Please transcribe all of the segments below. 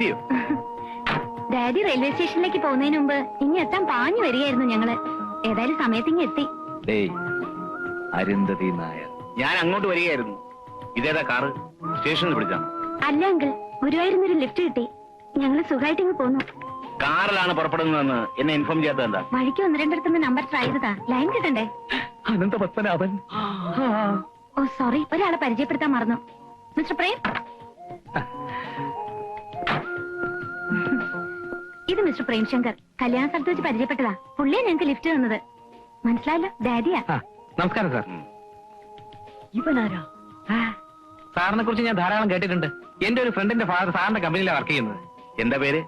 എത്തിയോ? Daddy railway സ്റ്റേഷനിലേക്ക് പോകുന്നതിന് മുമ്പ് ഇനി എത്താൻ പാഞ്ഞു വരികയായിരുന്നു ഞങ്ങൾ. ഏതായാലും സമയത്ത് ഇങ്ങ് എത്തി. ഡേയ് അരുന്ധതി നായർ. ഞാൻ അങ്ങോട്ട് വരികയായിരുന്നു. ഇതേതാ കാറ്? സ്റ്റേഷനിൽ പിടിച്ചാണ് അല്ല അങ്കിൾ ഗുരുവായൂരിന്നൊരു ലിഫ്റ്റ് കിട്ടി. ഞങ്ങൾ സുഖമായിട്ട് ഇങ്ങ് പോന്നു. കാറിലാണ് പുറപ്പെടുന്നതെന്ന് എന്നെ ഇൻഫോം ചെയ്യാത്തത് എന്താ? വഴിക്ക് ഒന്ന് രണ്ടിടത്തുനിന്ന് നമ്പർ ട്രൈ ചെയ്തതാ. ലൈൻ കിട്ടണ്ടേ? Anantha Padmanabhan oh sorry. ഒരാളെ പരിചയപ്പെടുത്താൻ മറന്നു. മിസ്റ്റർ പ്രേം? ഇത് മിസ്റ്റർ പ്രേംശങ്കർ. കല്യാണ സ്ഥലത്ത് വെച്ച് പരിചയപ്പെട്ടതാ. പുള്ളിയെ ഞങ്ങൾക്ക് ലിഫ്റ്റ് തന്നത്. മനസ്സിലായല്ലോ? ഡാഡിയാ. നമസ്കാരം സാർ ഇവനാരാ? സാറിനെ കുറിച്ച് ഞാൻ ധാരാളം കേട്ടിട്ടുണ്ട്. എന്റെ ഒരു ഫ്രണ്ടിന്റെ ഫാദർ സാറിന്റെ കമ്പനിയിലാണ് വർക്ക് ചെയ്യുന്നത്. എന്താ പേര്?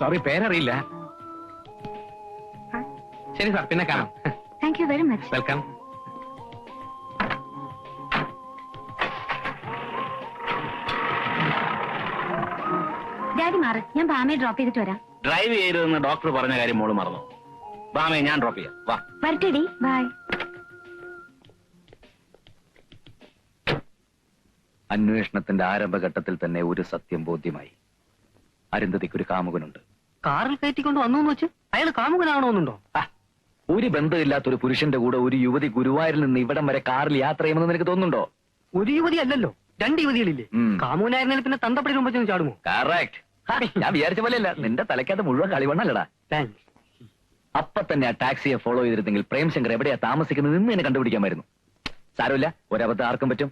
സോറി പേരറിയില്ല. ശരി സാർ പിന്നെ കാണാം. Thank you very much welcome ഞാൻ ബാമയെ ഡ്രോപ്പ് ചെയ്തിട്ട് വരാം. ഡ്രൈവ് ചെയ്തതെന്ന് ഡോക്ടർ പറഞ്ഞ കാര്യം മോൾ മറന്നു. ബാമേ ഞാൻ ഡ്രോപ്പ് ചെയ്യാം. വാ. വരട്ടെടി. ബൈ അന്വേഷണത്തിന്റെ ആരംഭഘട്ടത്തിൽ തന്നെ ഒരു സത്യം ബോധ്യമായി. അരുന്ധതിക്ക് ഒരു കാമുകനുണ്ട്. കാറിൽ കയറ്റിക്കൊണ്ട് വന്നു വെച്ച് അയാൾ കാമുകനാണോന്നുണ്ടോ ആ, ഒരു ബന്ധമില്ലാത്ത ഒരു പുരുഷന്റെ കൂടെ ഒരു യുവതി ഗുരുവായൂരിൽ നിന്ന് ഇവിടം വരെ കാറിൽ യാത്ര ചെയ്യുമെന്ന് നിനക്ക് തോന്നുന്നുണ്ടോ? ഒരു യുവതി അല്ലല്ലോ രണ്ട് യുവതികളില്ലേ? ഉം. പിന്നെ തന്തപ്പടി മുമ്പ് ചെന്ന് ചാടുമോ? കറക്റ്റ് ഞാൻ വിചാരിച്ച പോലെയല്ല. നിന്റെ തലയ്ക്കകത്ത് മുഴുവൻ കളിവണ്ണല്ലടാ. അപ്പൊ തന്നെ ആ ടാക്സിയെ ഫോളോ ചെയ്തിരുന്നെങ്കിൽ പ്രേംശങ്കർ എവിടെയാ താമസിക്കുന്നത് എന്ന് എന്നെ കണ്ടുപിടിക്കാമായിരുന്നു. സാരമില്ല ഒരബദ്ധം ആർക്കും പറ്റും.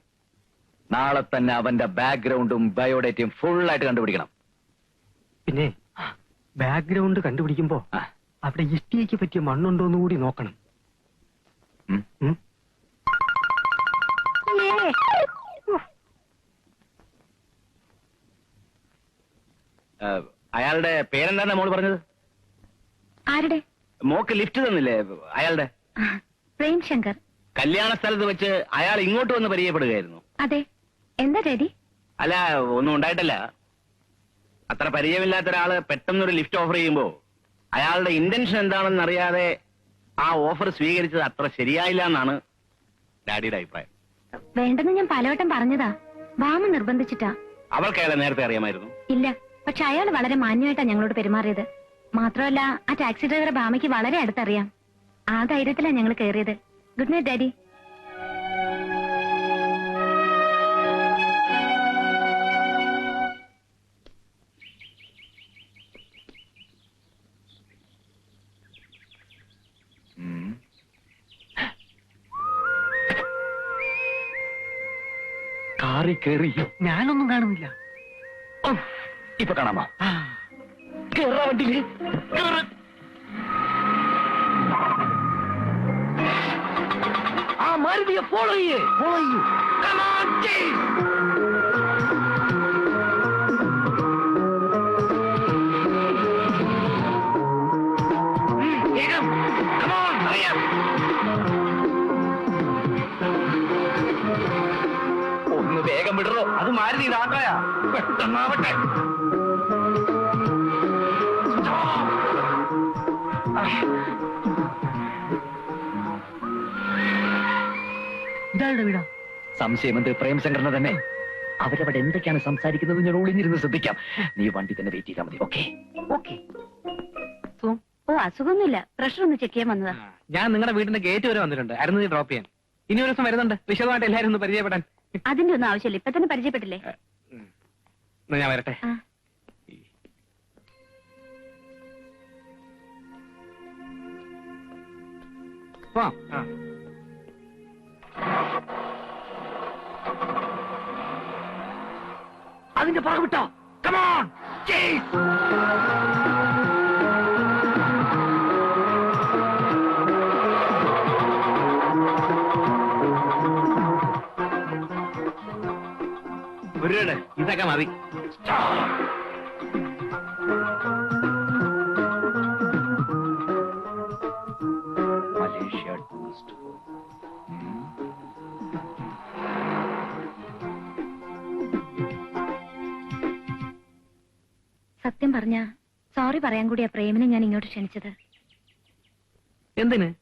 നാളെ തന്നെ അവന്റെ ബാക്ക്ഗ്രൗണ്ടും ബയോഡേറ്റയും ഫുൾ ആയിട്ട് കണ്ടുപിടിക്കണം. പിന്നെ ബാക്ക്ഗ്രൗണ്ട് കണ്ടുപിടിക്കുമ്പോ അവിടെ ഇഷ്ടിയേക്ക് പറ്റിയ മണ്ണുണ്ടോന്ന് കൂടി നോക്കണം ഉം. ഉം? ആ, അയാളുടെ പേരെന്താണ് മോൾ പറഞ്ഞത്? ആരുടെ? മോക്ക് ലിഫ്റ്റ് തന്നില്ലേ അയാളുടെ? പ്രേംശങ്കർ. കല്യാണ സ്ഥലത്ത് വെച്ച് അയാൾ ഇങ്ങോട്ട് വന്ന് പരിചയപ്പെടുകയായിരുന്നു. അതെ. എന്താ ഡാഡി അല്ല ഒന്നും ഉണ്ടായിട്ടല്ല. അത്ര പരിചയമില്ലാത്ത ഒരാൾ പെട്ടെന്നൊരു ലിഫ്റ്റ് ഓഫർ ചെയ്യുമ്പോ അയാളുടെ ഇന്റൻഷൻ എന്താണെന്ന് അറിയാതെ ആ ഓഫർ സ്വീകരിച്ചത് അത്ര ശരിയായില്ല എന്നാണ് ഡാഡിയുടെ അഭിപ്രായം. വേണ്ടെന്ന് ഞാൻ പലവട്ടം പറഞ്ഞതാ. വാമ നിർബന്ധിച്ചിട്ടാ. അവൾക്ക് അയാളെ നേരത്തെ അറിയാമായിരുന്നു. ഇല്ല. പക്ഷെ അയാൾ വളരെ മാന്യമായിട്ടാണ് ഞങ്ങളോട് പെരുമാറിയത്. മാത്രമല്ല ആ ടാക്സി ഡ്രൈവറെ ഭാമയ്ക്ക് വളരെ അടുത്തറിയാം. ആ ധൈര്യത്തിലാണ് ഞങ്ങൾ കയറിയത് ഗുഡ് നൈറ്റ് ഡാഡി. കാറി. ഞാനൊന്നും കാണുന്നില്ല. ഇപ്പൊ കാണാമോ? കേറാ വണ്ടിയിൽ. കേറ്. ആ മാരുതിയെ ഫോളോ ചെയ്യേ. ഫോളോ ചെയ്യൂ. Up. ഒന്ന് വേഗം വിടറോ. അത് മാരുതി ഇതാക്കായ പെട്ടെന്നാവട്ടെ. ഇതാളുടെ വീടാ. സംശയം എന്ത് പ്രേംശങ്കറിനെ തന്നെ. അവരവിടെ എന്തൊക്കെയാണ് സംസാരിക്കുന്നത് ഞാൻ ഒളിഞ്ഞിരുന്ന് ശ്രദ്ധിക്കാം. നീ വണ്ടി തന്നെ വെയിറ്റ് ചെയ്താൽ മതി ഓക്കെ ഓക്കെ ഓ അസുഖമൊന്നുമില്ല. പ്രഷർ ഒന്ന് ചെക്ക് ചെയ്യാൻ വന്നതാ. ഞാൻ നിങ്ങളുടെ വീടിന്റെ ഗേറ്റ് വരെ വന്നിട്ടുണ്ട്. അരുന്ന് ഡ്രോപ്പ് ചെയ്യാൻ. ഇനി ഒരു ദിവസം വരുന്നുണ്ട്. വിശദമായിട്ട് എല്ലാവരും ഒന്ന് പരിചയപ്പെടാൻ. അതിന്റെ ഒന്നും ആവശ്യമില്ല. ഇപ്പൊ തന്നെ പരിചയപ്പെട്ടില്ലേ? ഞാൻ വരട്ടെ? ആ. അതിന്റെ പുറകെ വിട്ടോ. കമോൺ ഇതൊക്കെ മതി. സത്യം പറഞ്ഞ സോറി പറയാൻ കൂടിയാ പ്രേമിനെ ഞാൻ ഇങ്ങോട്ട് ക്ഷണിച്ചത്. എന്തിന്?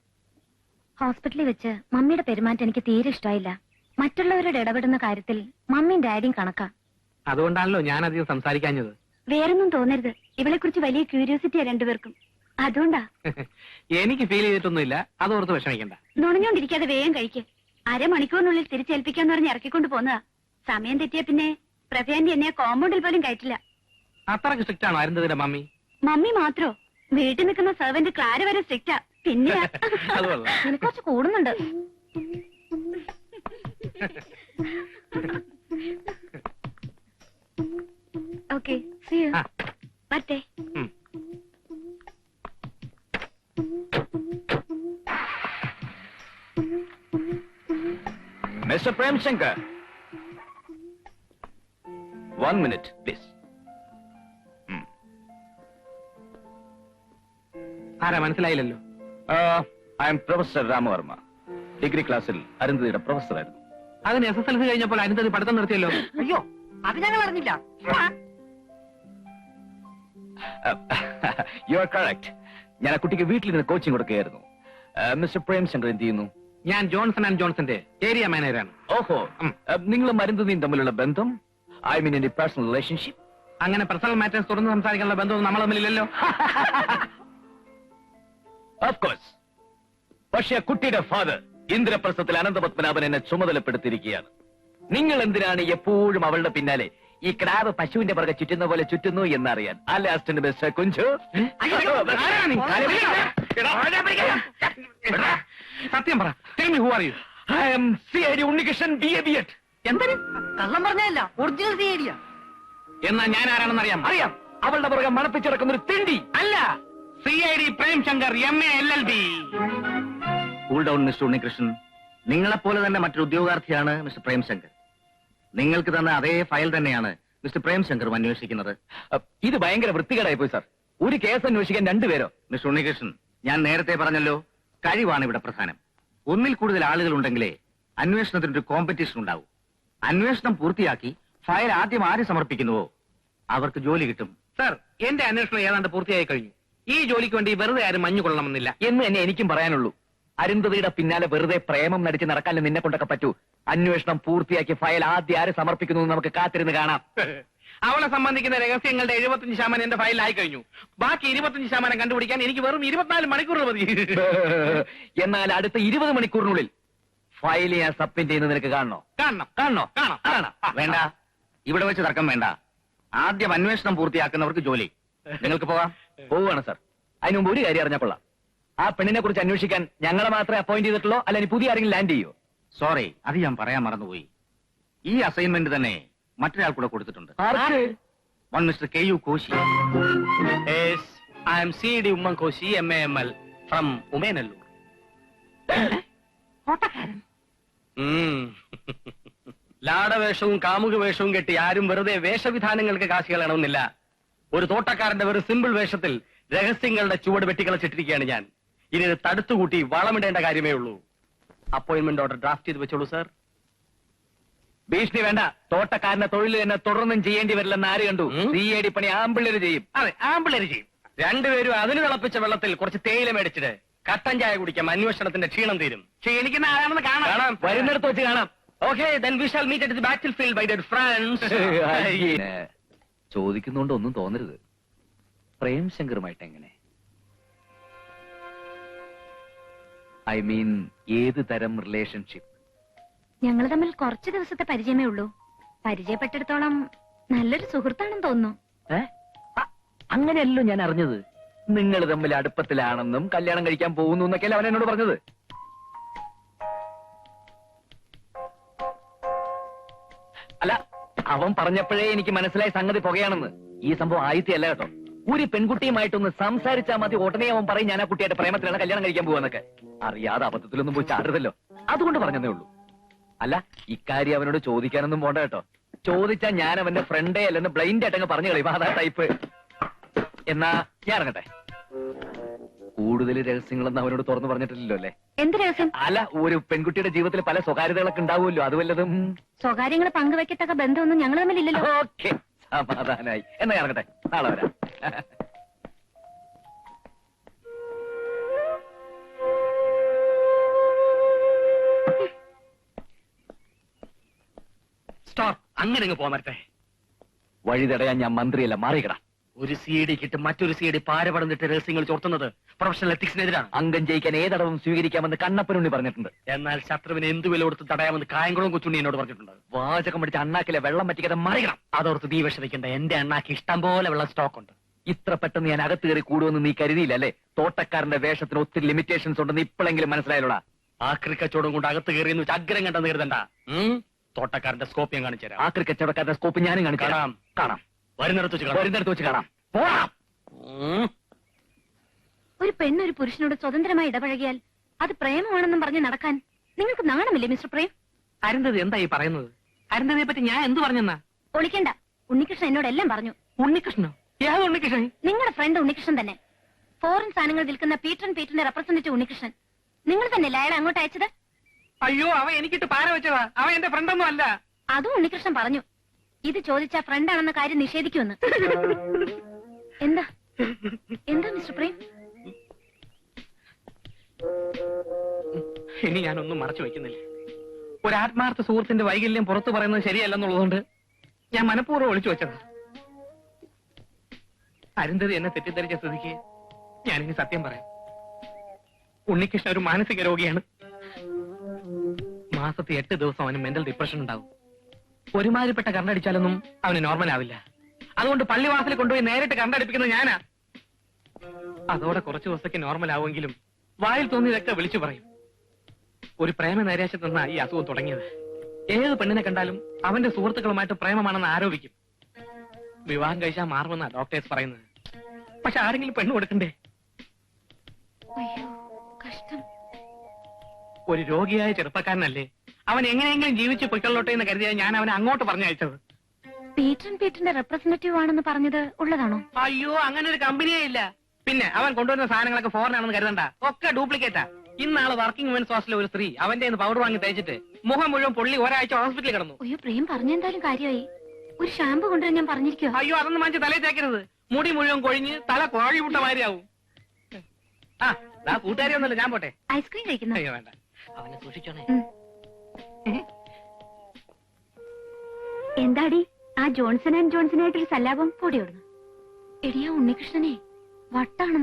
ഹോസ്പിറ്റലിൽ വെച്ച് മമ്മിയുടെ പെരുമാറ്റം എനിക്ക് തീരെ ഇഷ്ടമായില്ല മറ്റുള്ളവരുടെ ഇടപെടുന്ന കാര്യത്തിൽ മമ്മിയും ഡാഡിയും കണക്കാ. അതുകൊണ്ടാണല്ലോ ഞാൻ അധികം സംസാരിക്കാഞ്ഞത്. വേറൊന്നും തോന്നരുത്. ഇവളെ കുറിച്ച് വലിയ ക്യൂരിയോസിറ്റിയാ രണ്ടുപേർക്കും. അതുകൊണ്ടാ. എനിക്ക് ഫീൽ ചെയ്തിട്ടൊന്നുമില്ല. അതോർത്ത് വിഷമിക്കണ്ട. നുണഞ്ഞോണ്ടിരിക്കാതെ വേഗം കഴിക്ക്. അരമണിക്കൂറിനുള്ളിൽ തിരിച്ചേൽപ്പിക്കാന്ന് പറഞ്ഞ് ഇറക്കിക്കൊണ്ട് പോന്നതാ. സമയം തെറ്റിയ പിന്നെ പ്രഭയാന്റെ എന്നെ കോമ്പൗണ്ടിൽ പോലും കയറ്റില്ല. അത്രയ്ക്ക് സ്ട്രിക്റ്റ് ആണോ അരുന്ധതിന്റെ മമ്മി? മമ്മി മാത്രോ? വീട്ടിൽ നിൽക്കുന്ന സെർവന്റ് ക്ലാര വരെ സ്ട്രിക്റ്റാ പിന്നെ അത് കൊള്ളാം. നിനക്ക് കുറച്ച് കൂടുന്നുണ്ട്. ഓക്കെ ആ. വരട്ടെ. ഉം. Mister Premshankar. One minute please. ആരാ മനസ്സിലായില്ലല്ലോ? I am professor Ramavarma. Degree ക്ലാസ്സിൽ അരുന്ധതിയുടെ പ്രൊഫസറായിരുന്നു അതിന് എസ് എസ് എൽ സി കഴിഞ്ഞപ്പോൾ അരുന്ധതി പഠിത്തം നിർത്തിയല്ലോ? അയ്യോ അത് ഞങ്ങൾ അറിഞ്ഞില്ല. യു ആർ കറക്റ്റ് ഞാൻ ആ കുട്ടിക്ക് വീട്ടിൽ നിന്ന് കോച്ചിങ് കൊടുക്കുകയായിരുന്നു. മിസ്റ്റർ പ്രേംശങ്കർ എന്ത് ചെയ്യുന്നു? ഞാൻ ജോൺസൺ ആൻഡ് ജോൺസന്റെ ഏരിയ മാനേജറാണ്. ഓഹോ. നിങ്ങളും അരുന്ധതിയും തമ്മിലുള്ള ബന്ധം? ഐ മീൻ എന്റെ പേഴ്സണൽ റിലേഷൻഷിപ്പ് അങ്ങനെ പേഴ്സണൽ മാറ്റേഴ്സ് തുറന്ന് സംസാരിക്കാനുള്ള ബന്ധമൊന്നും നമ്മൾ തമ്മിലില്ലല്ലോ. ഓഫ് കോഴ്സ് പക്ഷേ ആ കുട്ടിയുടെ ഫാദർ ഇന്ദ്രപ്രസ്ഥത്തിൽ അനന്തപത്മനാഭൻ എന്നെ ചുമതലപ്പെടുത്തിയിരിക്കുകയാണ്. നിങ്ങൾ എന്തിനാണ് എപ്പോഴും അവളുടെ പിന്നാലെ ഈ ക്രാബ് പശുവിന്റെ പുറകെ ചുറ്റുന്ന പോലെ ചുറ്റുന്നു എന്നറിയാൻ? ആ അസ്റ്റന്റ് ബെസ്റ്റ് കുഞ്ചു? സത്യം പറ. Who are you I am C I D Unnikrishnan B A B Ed എന്തൊരു കള്ളം പറഞ്ഞല്ല ഒറിജിനൽ തീയടിയാ എന്നാ ഞാൻ ആരാണെന്ന് അറിയാം. അറിയാം അവളുടെ പുറകെ മണപ്പിച്ചിറക്കുന്ന ഒരു തിണ്ടി. അല്ല. C I D Prem Shankar M A L L B. Cool down mister Unnikrishnan. നിങ്ങളെപ്പോലെ തന്നെ മറ്റൊരു ഉദ്യോഗാർത്ഥിയാണ് മിസ്റ്റർ പ്രേംശങ്കർ. നിങ്ങൾക്ക് തന്ന അതേ ഫയൽ തന്നെയാണ് മിസ്റ്റർ പ്രേംശങ്കറും അന്വേഷിക്കുന്നത്. ഇത് ഭയങ്കര വൃത്തികേടായി പോയി സാർ. ഒരു കേസ് അന്വേഷിക്കാൻ രണ്ടുപേരോ മിസ്റ്റർ ഉണ്ണികൃഷ്ണൻ ഞാൻ നേരത്തെ പറഞ്ഞല്ലോ കഴിവാണ് ഇവിടെ പ്രധാനം. ഒന്നിൽ കൂടുതൽ ആളുകൾ ഉണ്ടെങ്കിലേ അന്വേഷണത്തിന് ഒരു കോമ്പറ്റീഷൻ ഉണ്ടാവും. അന്വേഷണം പൂർത്തിയാക്കി ഫയൽ ആദ്യം ആര് സമർപ്പിക്കുന്നുവോ? അവർക്ക് ജോലി കിട്ടും. സർ എന്റെ അന്വേഷണം ഏതാണ്ട് പൂർത്തിയായി കഴിഞ്ഞു. ഈ ജോലിക്ക് വേണ്ടി വെറുതെ ആരും മഞ്ഞു കൊള്ളണമെന്നില്ല. എന്ന് തന്നെ എനിക്കും പറയാനുള്ളൂ. അരുന്ധതിയുടെ പിന്നാലെ വെറുതെ പ്രേമം നടിച്ച് നടക്കാൻ നിന്നെ കൊണ്ടൊക്കെ പറ്റൂ. അന്വേഷണം പൂർത്തിയാക്കി ഫയൽ ആദ്യം ആര് സമർപ്പിക്കുന്നു നമുക്ക് കാത്തിരുന്ന് കാണാം. അവളെ സംബന്ധിക്കുന്ന രഹസ്യങ്ങളുടെ എഴുപത്തിയഞ്ച് ശതമാനം എന്റെ ഫയലിലായി കഴിഞ്ഞു ബാക്കി ഇരുപത്തിയഞ്ച് ശതമാനം കണ്ടുപിടിക്കാൻ എനിക്ക് വെറും ഇരുപത്തിനാല് മണിക്കൂർ മതി. എന്നാൽ അടുത്ത ഇരുപത് മണിക്കൂറിനുള്ളിൽ ഫയൽ ഞാൻ സബ്മിറ്റ് ചെയ്യുന്ന നിനക്ക് കാണണോ? കാണണം. കാണണോ? കാണാം കാണാം വേണ്ട. ഇവിടെ വെച്ച് തർക്കം വേണ്ട. ആദ്യം അന്വേഷണം പൂർത്തിയാക്കുന്നവർക്ക് ജോലി. നിങ്ങൾക്ക് പോവാം പോവുകയാണ് സാർ. അതിന് മുമ്പ് ഒരു കാര്യം അറിഞ്ഞാൽ കൊള്ളാം. ആ പെണ്ണിനെ കുറിച്ച് അന്വേഷിക്കാൻ ഞങ്ങളെ മാത്രമേ അപ്പോയിന്റ് ചെയ്തിട്ടുള്ളൂ അല്ല ഇനി പുതിയ ആരെങ്കിലും ലാൻഡ് ചെയ്യോ? സോറി അത് ഞാൻ പറയാൻ മറന്നുപോയി. ഈ അസൈൻമെന്റ് തന്നെ മറ്റൊരാൾ കൂടെ കൊടുത്തിട്ടുണ്ട്. One mister K U Koshy I am C D Oommen Koshy M A M L from Umenallur ലാടവേഷവും കാമുക വേഷവും കെട്ടി ആരും വെറുതെ വേഷവിധാനങ്ങൾക്ക് കാശ് കളയണമെന്നില്ല ഒരു തോട്ടക്കാരന്റെ ഒരു സിമ്പിൾ വേഷത്തിൽ രഹസ്യങ്ങളുടെ ചുവട് വെട്ടിക്കളച്ചിട്ടിരിക്കുകയാണ് ഞാൻ. ഇനി ഇത് തടുത്തുകൂട്ടി വളമിടേണ്ട കാര്യമേ ഉള്ളൂ. അപ്പോയിന്റ്മെന്റ് ഓർഡർ ഡ്രാഫ്റ്റ് ചെയ്ത് വെച്ചോളൂ സാർ ഭീഷണി വേണ്ട. തോട്ടക്കാരന്റെ തൊഴിൽ തന്നെ തുടർന്നും ചെയ്യേണ്ടി വരില്ലെന്ന് ആര് കണ്ടു? സി എ ഡി പണി ആമ്പിള്ളേര് ചെയ്യും. അതെ ആമ്പിളര് ചെയ്യും. രണ്ടുപേരും അതിന് തിളപ്പിച്ച വെള്ളത്തിൽ കുറച്ച് തേയില മേടിച്ചിട്ട് കട്ടൻ ചായ കുടിക്കാം. അന്വേഷണത്തിന്റെ ക്ഷീണം തീരും. ക്ഷീണിക്കുന്ന ആരാണെന്ന് കാണാം. വരുന്നിടത്ത് വെച്ച് കാണാം. Okay then we shall meet at the battle field bye dear friends ചോദിക്കുന്നോണ്ട് ഒന്നും തോന്നരുത് പ്രേംശങ്കറുമായിട്ട് എങ്ങനെ? ഐ മീൻ ഏത് തരം റിലേഷൻഷിപ്പ്? ഞങ്ങൾ തമ്മിൽ കുറച്ച് ദിവസത്തെ പരിചയമേ ഉള്ളൂ. പരിചയപ്പെട്ടിടത്തോളം നല്ലൊരു സുഹൃത്താണെന്ന് തോന്നുന്നു. അങ്ങനെയല്ലോ ഞാൻ അറിഞ്ഞത്. നിങ്ങൾ തമ്മിൽ അടുപ്പത്തിലാണെന്നും കല്യാണം കഴിക്കാൻ പോകുന്നു എന്നൊക്കെയല്ലേ അവൻ എന്നോട് പറഞ്ഞത്. അവൻ പറഞ്ഞപ്പോഴേ എനിക്ക് മനസ്സിലായി സംഗതി പുകയാണെന്ന്. ഈ സംഭവം ആയിത്തിയല്ല കേട്ടോ. ഒരു പെൺകുട്ടിയുമായിട്ടൊന്ന് സംസാരിച്ചാൽ മതി ഉടനെ അവൻ പറയും ഞാൻ ആ കുട്ടിയായിട്ട് പ്രേമത്തിലാണ് കല്യാണം കഴിക്കാൻ പോവാന്നൊക്കെ. അറിയാതെ അബദ്ധത്തിലൊന്നും പോയി ചാടരുതല്ലോ. അതുകൊണ്ട് പറഞ്ഞതേ ഉള്ളൂ. അല്ല ഇക്കാര്യം അവനോട് ചോദിക്കാനൊന്നും പോണ്ട കേട്ടോ. ചോദിച്ചാൽ ഞാൻ അവന്റെ ഫ്രണ്ടേ അല്ലെന്ന് ബ്ലൈൻഡ് ആയിട്ടങ്ങ് പറഞ്ഞു കളയും. അതാ ടൈപ്പ് എന്നാ ഞാൻ ഇറങ്ങട്ടെ. കൂടുതൽ രഹസ്യങ്ങളൊന്നും അവനോട് തുറന്നു പറഞ്ഞിട്ടില്ലല്ലോ അല്ലേ? എന്ത് രഹസ്യം? അല്ല ഒരു പെൺകുട്ടിയുടെ ജീവിതത്തിൽ പല സ്വകാര്യതകളൊക്കെ ഉണ്ടാവുമല്ലോ അത് വല്ലതും? സ്വകാര്യങ്ങൾ പങ്കുവെക്കത്തക്ക ബന്ധമൊന്നും ഞങ്ങൾ തമ്മിലില്ലല്ലോ ഓക്കെ സമാധാനായി. എന്നാ ഇറങ്ങട്ടെ നാളെ വരാം. സ്റ്റോപ്പ് അങ്ങനെ അങ്ങ് പോകാൻ പറ്റേ വഴി തടയാൻ ഞാൻ മന്ത്രിയല്ല മാറിക്കട ഒരു സി ഡി കിട്ടും മറ്റൊരു സി ഡി പാരപടന്നിട്ട് രഹസ്യങ്ങൾ ചോർത്തുന്നത് പ്രൊഫഷണൽ എത്തിക്സിനെതിരാണ് അംഗം ജയിക്കാൻ ഏതടവും സ്വീകരിക്കാമെന്ന് കണ്ണപ്പനുണ്ണി പറഞ്ഞിട്ടുണ്ട്. എന്നാൽ ശത്രുവിനെ എന്ത് വില കൊടുത്ത് തടയാമെന്ന് കായംകുളം കൊച്ചുണ്ണി എന്നോട് പറഞ്ഞിട്ടുണ്ട്. വാചകം പഠിച്ച അണ്ണാക്കിലെ വെള്ളം പറ്റിക്കാതെ മറികണം അതോർത്ത് നീ വിഷമിക്കേണ്ട. എന്റെ അണ്ണാക്ക് ഇഷ്ടം പോലെ വെള്ളം സ്റ്റോക്ക് ഉണ്ട് ഇത്ര പെട്ടെന്ന് ഞാൻ അകത്ത് കയറി കൂടുമെന്ന് നീ കരുതിയില്ല അല്ലേ? തോട്ടക്കാരന്റെ വേഷത്തിന് ഒത്തിരി ലിമിറ്റേഷൻസ് ഉണ്ടെന്ന് ഇപ്പോഴെങ്കിലും മനസ്സിലായല്ലോടാ? ആ ക്രിക്കച്ചോടും കൊണ്ട് അകത്ത് കയറി എന്ന് വെച്ച് അഗ്രം കണ്ടെന്ന് കരുതണ്ട? തോട്ടക്കാരന്റെ സ്കോപ്പ് ഞാൻ കാണിച്ചു തരാം ആ ക്രിക്കറ്റ് കച്ചവടക്കാരന്റെ സ്കോപ്പ് ഞാനും കാണിച്ചു കാണാം. കാണാം. വരുന്നിടത്ത് വെച്ച് കാണാം. വരുന്നിടത്ത് വെച്ച് കാണാം. പോടാം. ഉം. ഒരു പെണ്ണൊരു പുരുഷനോട് സ്വതന്ത്രമായി ഇടപഴകിയാൽ അത് പ്രേമമാണെന്നും പറഞ്ഞ് നടക്കാൻ നിങ്ങൾക്ക് നാണമില്ലേ മിസ്റ്റർ പ്രേം? അരുന്തതി എന്താ ഈ പറയുന്നത്? അരുന്തതിയെ പറ്റി ഞാൻ എന്ത് പറഞ്ഞെന്നാ? ഒളിക്കണ്ട. ഉണ്ണികൃഷ്ണൻ എന്നോട് എല്ലാം പറഞ്ഞു. ഉണ്ണികൃഷ്ണോ ഏത് ഉണ്ണികൃഷ്ണൻ? നിങ്ങളുടെ ഫ്രണ്ട് ഉണ്ണികൃഷ്ണൻ തന്നെ. ഫോറിൻ സാധനങ്ങൾ വിൽക്കുന്ന പീറ്റർ പീറ്ററിന്റെ റെപ്രസെന്റേറ്റീവ് ഉണ്ണികൃഷ്ണൻ. നിങ്ങൾ തന്നെ അയാളെ അങ്ങോട്ട് അയച്ചത്? അയ്യോ അവ എനിക്കിട്ട് പാര വെച്ചതാ. അവ എന്റെ ഫ്രണ്ടൊന്നും അല്ല. അതും ഉണ്ണികൃഷ്ണൻ പറഞ്ഞു. ഇത് ചോദിച്ച ഫ്രണ്ട് ഫ്രണ്ടാണെന്ന കാര്യം നിഷേധിക്കുമെന്ന്. എന്താ? എന്താ മിസ്റ്റർ പ്രേം? ഇനി ഞാനൊന്നും മറച്ചു വെക്കുന്നില്ല ഒരു ആത്മാർത്ഥ സുഹൃത്തിന്റെ വൈകല്യം പുറത്തു പറയുന്നത് ശരിയല്ലെന്നുള്ളതുകൊണ്ട് ഞാൻ മനഃപൂർവം ഒളിച്ചു വെച്ചത്. അരുന്ധതി എന്നെ തെറ്റിദ്ധരിച്ച സ്ഥിതിക്ക് ഞാനിനി സത്യം പറയാം. ഉണ്ണികൃഷ്ണൻ ഒരു മാനസിക രോഗിയാണ്. മാസത്തിൽ എട്ട് ദിവസം അവന് മെന്റൽ ഡിപ്രഷൻ ഉണ്ടാവും. ഒരുമാതിരിപ്പെട്ട കണ്ടടിച്ചാലൊന്നും അവന് നോർമൽ ആവില്ല. അതുകൊണ്ട് പള്ളിവാസൽ കൊണ്ടുപോയി നേരിട്ട് കണ്ടടിപ്പിക്കുന്നത് ഞാനാ. അതോടെ കുറച്ചു ദിവസത്തേക്ക് നോർമൽ ആവുമെങ്കിലും വായിൽ തോന്നിയതൊക്കെ വിളിച്ചു പറയും. ഒരു പ്രേമ നൈരാശ്യത്തിൽ നിന്നാ ഈ അസുഖം തുടങ്ങിയത്. ഏത് പെണ്ണിനെ കണ്ടാലും അവന്റെ സുഹൃത്തുക്കളുമായിട്ട് പ്രേമമാണെന്ന് ആരോപിക്കും. വിവാഹം കഴിച്ചാൽ മാറുമെന്നാ ഡോക്ടേഴ്സ് പറയുന്നത്. പക്ഷെ ആരെങ്കിലും പെണ്ണ് കൊടുക്കണ്ടേ? ഒരു രോഗിയായ ചെറുപ്പക്കാരനല്ലേ അവൻ എങ്ങനെയെങ്കിലും ജീവിച്ച് പൊയ്ക്കൊള്ളോട്ടെ എന്ന് കരുതിയാ ഞാൻ അവനെ അങ്ങോട്ട് പറഞ്ഞയച്ചത്. പീറ്റർ പീറ്ററിന്റെ റെപ്രസെന്റേറ്റീവ് ആണെന്ന് പറഞ്ഞത് ഉള്ളതാണോ? അയ്യോ അങ്ങനെ ഒരു കമ്പനിയേ ഇല്ല. പിന്നെ അവൻ കൊണ്ടുവരുന്ന സാധനങ്ങളൊക്കെ ഫോറിൻ ആണെന്ന് കരുതണ്ട. ഒക്കെ ഡ്യൂപ്ലിക്കേറ്റാ ഇന്നാൾ വർക്കിംഗ് വുമൻസ് ഹോസ്റ്റലിലെ ഒരു സ്ത്രീ. അവന്റെ പൗഡർ വാങ്ങി തേച്ചിട്ട് മുഖം മുഴുവൻ പൊള്ളി ഒരാഴ്ച ഹോസ്പിറ്റലിൽ കിടന്നു. അയ്യോ പ്രേം പറഞ്ഞെന്തായാലും കാര്യമായി. ഒരു ഷാമ്പു കൊണ്ടുവരാൻ ഞാൻ പറഞ്ഞിരിക്കോ അയ്യോ അതൊന്നും വാങ്ങിച്ച് തലയിൽ തേക്കരുത്. മുടി മുഴുവൻ കൊഴിഞ്ഞ് തല കോഴി വിട്ട മാതിരിയാവും. ആ കൂട്ടുകാരി ഒന്നല്ല ഞാൻ പോട്ടെ. ഐസ്ക്രീം കഴിക്കുന്നു? അയ്യോ വേണ്ട. അവനെ സൂക്ഷിച്ചോണേ. എന്താടി? ആ ജോൺസൺ ആൻഡ് ജോൺസൺ ആയിട്ടൊരു സല്ലാപം പൊടിയോടുന്നു. എടിയാ ഉണ്ണികൃഷ്ണനെ വട്ടാണ്